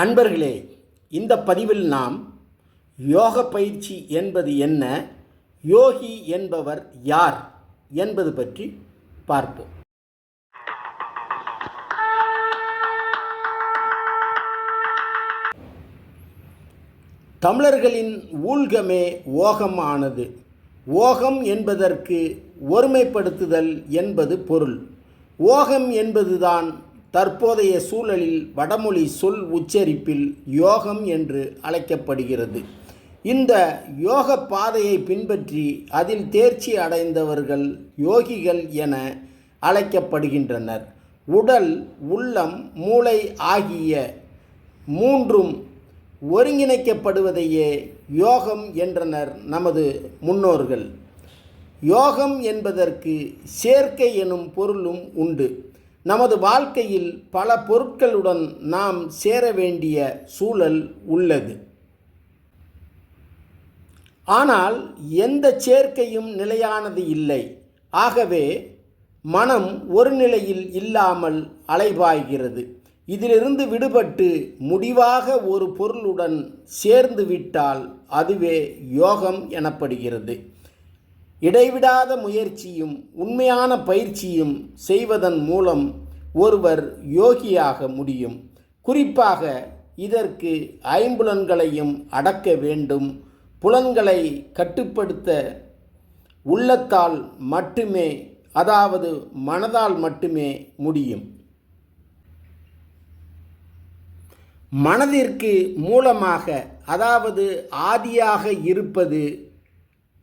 அன்பர்களே இந்த பதிவில் நாம் யோக பயிற்சி என்பது என்ன யோகி என்பவர் யார் என்பது பற்றி பார்ப்போம். தமிழர்களின் ஊழ்கமே ஓகமானது. ஓகம் என்பதற்கு ஒருமைப்படுத்துதல் என்பது பொருள். ஓகம் என்பதுதான் தற்போதைய சூழலில் வடமொழி சொல் உச்சரிப்பில் யோகம் என்று அழைக்கப்படுகிறது. இந்த யோக பாதையை பின்பற்றி அதில் தேர்ச்சி அடைந்தவர்கள் யோகிகள் என அழைக்கப்படுகின்றனர். உடல் உள்ளம் மூளை ஆகிய மூன்றும் ஒருங்கிணைக்கப்படுவதையே யோகம் என்றனர் நமது முன்னோர்கள். யோகம் என்பதற்கு சேர்க்கை எனும் பொருளும் உண்டு. நமது வாழ்க்கையில் பல பொருட்களுடன் நாம் சேர வேண்டிய சூழல் உள்ளது. ஆனால் எந்த சேர்க்கையும் நிலையானது இல்லை. ஆகவே மனம் ஒரு நிலையில் இல்லாமல் அலைபாய்கிறது. இதிலிருந்து விடுபட்டு முடிவாக ஒரு பொருளுடன் சேர்ந்து விட்டால் அதுவே யோகம் எனப்படுகிறது. இடைவிடாத முயற்சியும் உண்மையான பயிற்சியும் செய்வதன் மூலம் ஒருவர் யோகியாக முடியும். குறிப்பாக இதற்கு ஐம்புலன்களையும் அடக்க வேண்டும். புலன்களை கட்டுப்படுத்த உள்ளத்தால் மட்டுமே அதாவது மனதால் மட்டுமே முடியும். மனதிற்கு மூலமாக அதாவது ஆதியாக இருப்பது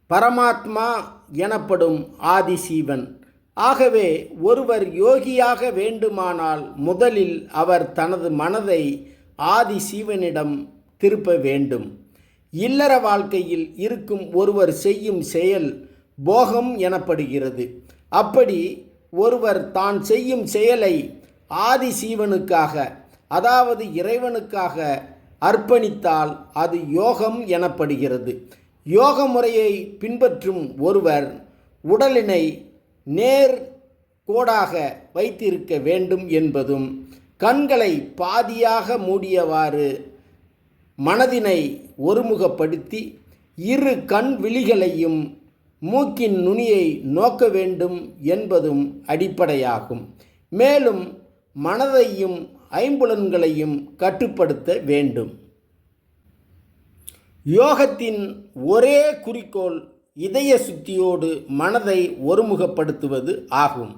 பரமாத்மா எனப்படும் ஆதிசீவன். ஆகவே ஒருவர் யோகியாக வேண்டுமானால் முதலில் அவர் தனது மனதை ஆதிசீவனிடம் திருப்ப வேண்டும். இல்லற வாழ்க்கையில் இருக்கும் ஒருவர் செய்யும் செயல் போகம் எனப்படுகிறது. அப்படி ஒருவர் தான் செய்யும் செயலை ஆதிசீவனுக்காக அதாவது இறைவனுக்காக அர்ப்பணித்தால் அது யோகம் எனப்படுகிறது. யோக முறையை பின்பற்றும் ஒருவர் உடலினை நேர் கோடாக வைத்திருக்க வேண்டும் என்பதும் கண்களை பாதியாக மூடியவாறு மனதினை ஒருமுகப்படுத்தி இரு கண் விழிகளையும் மூக்கின் நுனியை நோக்க வேண்டும் என்பதும் அடிப்படையாகும். மேலும் மனதையும் ஐம்புலன்களையும் கட்டுப்படுத்த வேண்டும். யோகத்தின் ஒரே குறிக்கோள் இதய சுத்தியோடு மனதை ஒருமுகப்படுத்துவது ஆகும்.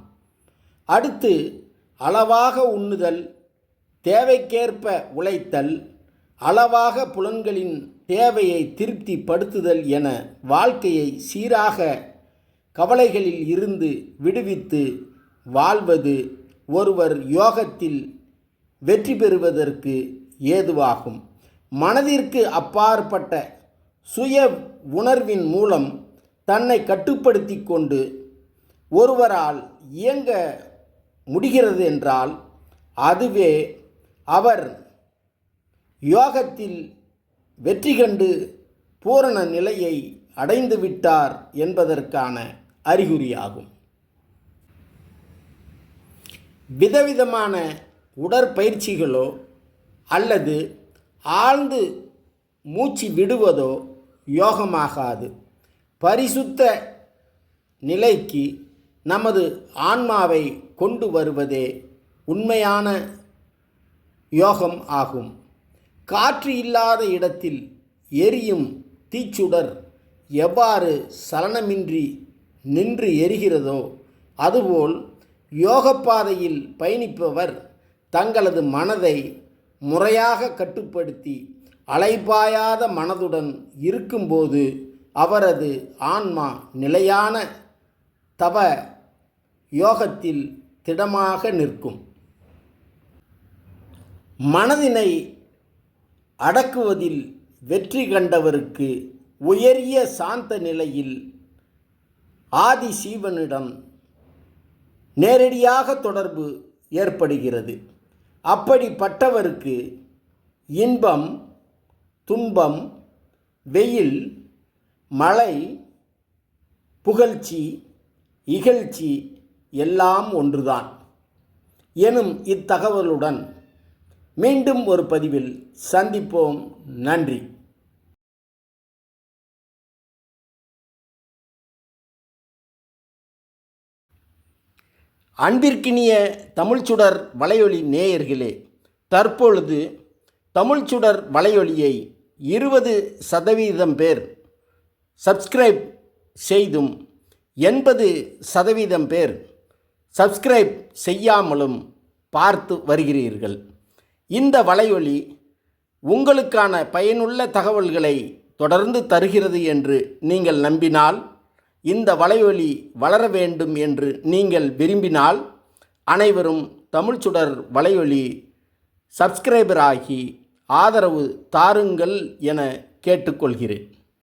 அடுத்து அளவாக உண்ணுதல் தேவைக்கேற்ப உழைத்தல் அளவாக புலன்களின் தேவையை திருப்திப்படுத்துதல் என வாழ்க்கையை சீராக கவலைகளில் இருந்து விடுவித்து வாழ்வது ஒருவர் யோகத்தில் வெற்றி பெறுவதற்கு ஏதுவாகும். மனதிற்கு அப்பாற்பட்ட சுய உணர்வின் மூலம் தன்னை கட்டுப்படுத்தி கொண்டு ஒருவரால் இயங்க முடிகிறது என்றால் அதுவே அவர் யோகத்தில் வெற்றி கண்டு பூரண நிலையை அடைந்து விட்டார் என்பதற்கான அறிகுறியாகும். விதவிதமான உடற்பயிற்சிகளோ அல்லது ஆழ்ந்து மூச்சு விடுவதோ யோகமாகாது. பரிசுத்த நிலைக்கு நமது ஆன்மாவை கொண்டு வருவதே உண்மையான யோகம் ஆகும். காற்று இல்லாத இடத்தில் எரியும் தீச்சுடர் எவ்வாறு சலனமின்றி நின்று எரிகிறதோ அதுபோல் யோகப்பாதையில் பயணிப்பவர் தங்களது மனதை முறையாக கட்டுப்படுத்தி அலைபாயாத மனதுடன் இருக்கும்போது அவரது ஆன்மா நிலையான தவ யோகத்தில் திடமாக நிற்கும். மனதினை அடக்குவதில் வெற்றி கண்டவருக்கு உயரிய சாந்த நிலையில் ஆதி சீவனிடம் நேரடியாக தொடர்பு ஏற்படுகிறது. அப்படிப்பட்டவருக்கு இன்பம் துன்பம் வெயில் மழை புகழ்ச்சி இகழ்ச்சி எல்லாம் ஒன்றுதான். எனும் இத்தகவலுடன் மீண்டும் ஒரு பதிவில் சந்திப்போம். நன்றி. அன்பிற்கினிய தமிழ்ச்சுடர் வலையொலி நேயர்களே தற்பொழுது தமிழ்ச்சுடர் வலையொலியை இருபது சதவீதம் பேர் சப்ஸ்கிரைப் செய்தும் எண்பது சதவீதம் பேர் சப்ஸ்கிரைப் செய்யாமலும் பார்த்து வருகிறீர்கள். இந்த வலையொலி உங்களுக்கான பயனுள்ள தகவல்களை தொடர்ந்து தருகிறது என்று நீங்கள் நம்பினால் இந்த வலைவலி வளர வேண்டும் என்று நீங்கள் விரும்பினால் அனைவரும் தமிழ்ச்சுடர் வலையொலி சப்ஸ்கிரைபர் ஆகி ஆதரவு தாருங்கள் என கேட்டுக்கொள்கிறேன்.